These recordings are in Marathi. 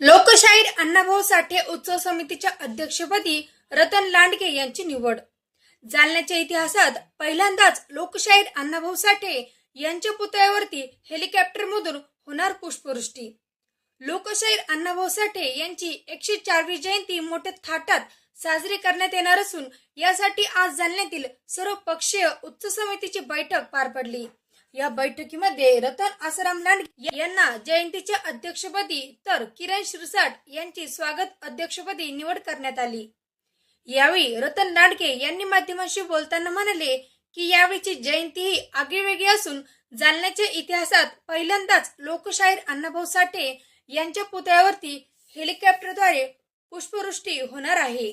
लोकशाहीर अण्णाभाऊ साठे उत्सव समितीच्या अध्यक्षपदी रतन लांडगे यांची निवड. जालन्याच्या इतिहासात पहिल्यांदाच लोकशाहीर अण्णाभाऊ साठे यांच्या पुतळ्यावरती हेलिकॉप्टरमधून होणार पुष्पवृष्टी. लोकशाहीर अण्णाभाऊ साठे यांची एकशे चारवी जयंती मोठ्या थाटात साजरी करण्यात येणार असून यासाठी आज जालन्यातील सर्व पक्षीय उच्च समितीची बैठक पार पडली. या बैठकीमध्ये रतन आसाराम लांडगे यांना जयंतीच्या अध्यक्षपदी तर किरण शिरसाट यांची स्वागत अध्यक्षपदी निवड करण्यात आली. यावेळी रतन लांडगे यांनी माध्यमांशी बोलताना म्हणाले की यावेळीची जयंती ही आगळीवेगळी असून जालन्याच्या इतिहासात पहिल्यांदाच लोकशाहीर अण्णाभाऊ साठे यांच्या पुतळ्यावरती हेलिकॉप्टरद्वारे पुष्पवृष्टी होणार आहे.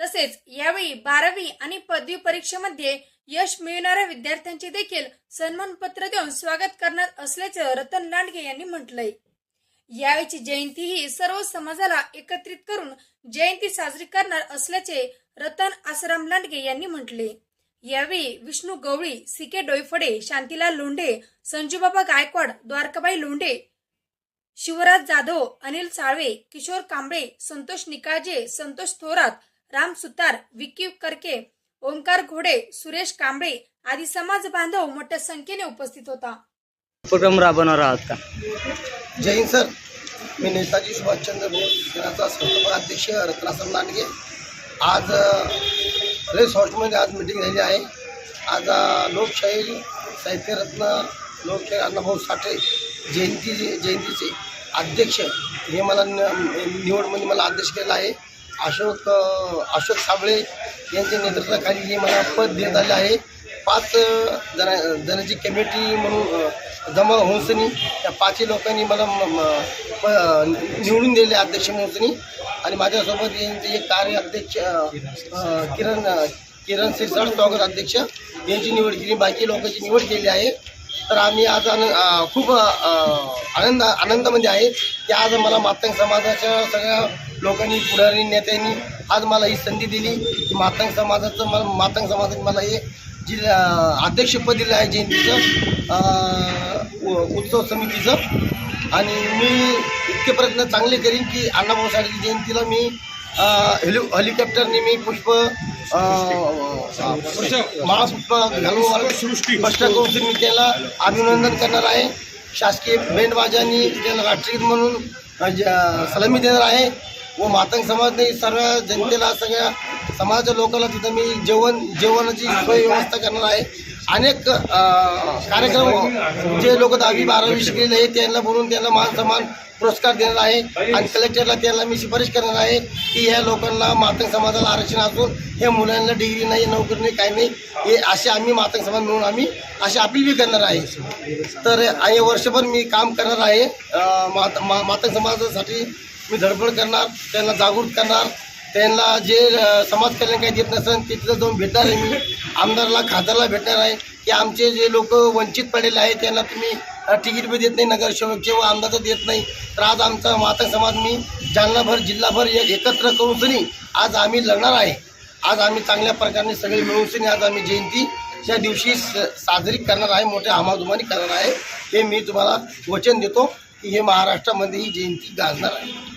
तसेच यावेळी बारावी आणि पदवी परीक्षेमध्ये यश मिळवणाऱ्या विद्यार्थ्यांचे देखील सन्मानपत्र देऊन स्वागत करणार असल्याचं रतन लांडगे यांनी म्हटलंय. यावेळीची जयंती ही सर्व समाजाला एकत्रित करून जयंती साजरी करणार असल्याचे रतन आसाराम लांडगे यांनी म्हटले. यावेळी विष्णू गवळी सी के डोईफडे शांतीलाल लोंढे संजूबाबा गायकवाड द्वारकाबाई लोंढे शिवराज जाधव अनिल साळवे किशोर कांबळे संतोष निकाळजे संतोष थोरात राम सुतार विकी करके ओंकार घोडे सुरेश कांबळे आदी समाज बांधव मोठ्या संख्येने उपस्थित होता. उपक्रम राबवणार आहात का? जय हिंद सर. मी नेताजी सुभाषचंद्र बोस संस्थापक अध्यक्ष रत्नासम लांडगे. आज रेस हॉस्टेलमध्ये आज मिटिंग झाली आहे. आज लोकशाही साहित्यरत्न लोकशाही अण्णाभाऊ साठे जयंती जयंतीचे अध्यक्ष हे मला न- निवडमध्ये मला अध्यक्ष केलं आहे. अशोक अशोक साबळे यांच्या नेतृत्वाखाली हे मला पद देण्यात आले आहे. पाच अ, जण जणांची कमिटी म्हणून जमा होऊसनी त्या पाचही लोकांनी मला म- प- निवडून दिले अध्यक्ष म्हणून आणि माझ्यासोबत यांचे एक कार्य अध्यक्ष किरण किरण सिरसाट स्वागत अध्यक्ष यांची निवड केली. बाकी लोकांची निवड केली आहे तर आम्ही आज आनंद खूप आनंद आनंदामध्ये आहे. की आज मला मातंग समाजाच्या सगळ्या लोकांनी पुढारी नेत्यांनी आज मला ही संधी दिली. की मातंग समाजाचं मला मातंग समाजात मला हे जिल्हा अध्यक्षपद दिलं आहे जयंतीचं उत्सव समितीचं. आणि मी इतके प्रयत्न चांगले करीन की अण्णाभाऊ साठे जयंतीला मी हेलि हेलिकॉप्टरने मी पुष्प महापुष्प घालून करून मी त्याला अभिनंदन करणार आहे. शासकीय बँडबाजांनी त्याला राष्ट्रगीत म्हणून सलामी देणार आहे. व मातंग समाजने सर्व जनतेला सगळ्या समाजाच्या लोकांना तिथं मी जेवण जेवणाची सोय व्यवस्था करणार आहे. अनेक कार्यक्रम जे लोक दहावी बारावी शिकलेले आहेत त्यांना बोलून त्यांना मान सन्मान पुरस्कार देणार आहे. आणि कलेक्टरला त्यांना मी शिफारस करणार आहे की ह्या लोकांना मातंग समाजाला आरक्षण असून ह्या मुलांना डिग्री नाही नोकरी नाही काही नाही हे असे आम्ही मातंग समाज मिळून आम्ही अशी अपील बी करणार आहे. तर आणि वर्षभर मी काम करणार आहे. मात मा मातंग समाजासाठी मी धडपड करणार त्यांना जागृत करणार त्यांना जे समाज कल्याण काही देत नसेल ते तिथं जाऊन भेटणार आहे मी. आमदारला खासदारला भेटणार आहे. की आमचे जे लोक वंचित पडलेले आहेत त्यांना तुम्ही तिकीट बी देत नाही नगरसेवकचे व आमदार देत नाही. तर आज आमचा माता समाज मी जालनाभर जिल्हाभर एकत्र करून सनी आज आम्ही लढणार आहे. आज आम्ही चांगल्या प्रकारे सगळे मिळून सनी आज आम्ही जयंती त्या दिवशी स- साजरी करणार आहे मोठ्या हमाधुमानी करणार आहे. हे मी तुम्हाला वचन देतो की हे महाराष्ट्रामध्ये ही जयंती गाजणार आहे.